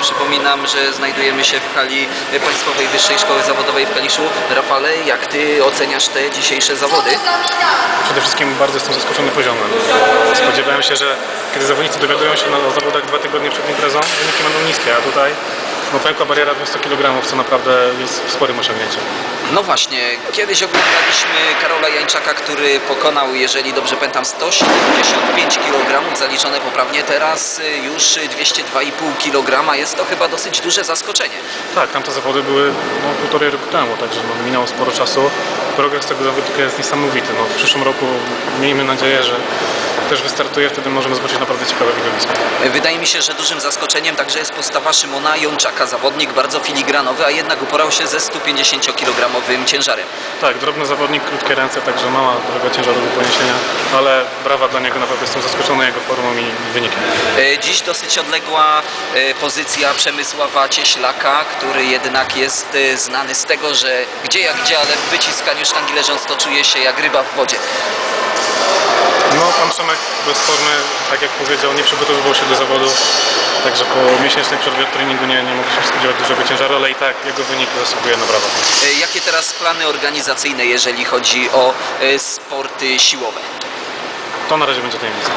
Przypominam, że znajdujemy się w hali Państwowej Wyższej Szkoły Zawodowej w Kaliszu. Rafale, jak Ty oceniasz te dzisiejsze zawody? Przede wszystkim bardzo jestem zaskoczony poziomem. Spodziewałem się, że kiedy zawodnicy dowiadują się na zawodach dwa tygodnie przed imprezą, wyniki będą niskie, a tutaj no, pękła bariera 200 kg, co naprawdę jest sporym osiągnięciem. No właśnie, kiedyś oglądaliśmy Karola Jańczaka, który pokonał, jeżeli dobrze pamiętam, 175 kg zaliczone poprawnie. Teraz y, już 202,5 kg. Jest to chyba dosyć duże zaskoczenie. Tak, tamte zawody były no, półtorej roku temu, także no, minęło sporo czasu. Progres tego zawodnika jest niesamowity. No, w przyszłym roku miejmy nadzieję, że też wystartuje, wtedy możemy zobaczyć naprawdę ciekawe widowisko. Wydaje mi się, że dużym zaskoczeniem także jest postawa Szymona Jączaka. Zawodnik bardzo filigranowy, a jednak uporał się ze 150-kilogramowym ciężarem. Tak, drobny zawodnik, krótkie ręce, także mała droga ciężaru do poniesienia, ale brawa dla niego, naprawdę jestem zaskoczony jego formą i wynikiem. E, Dziś dosyć odległa e, pozycja Przemysława Cieślaka, który jednak jest e, znany z tego, że gdzie jak gdzie, ale w wyciskaniu sztangi leżąc to czuje się jak ryba w wodzie. Pan Przemek bez formy, tak jak powiedział, nie przygotowywał się do zawodu, także po miesięcznej przerwie w treningu nie, nie mógł się spodziewać dużego ciężaru, ale i tak jego wynik zasługuje na brawa. E, Jakie teraz plany organizacyjne, jeżeli chodzi o e, sporty siłowe? To na razie będzie tajemnica.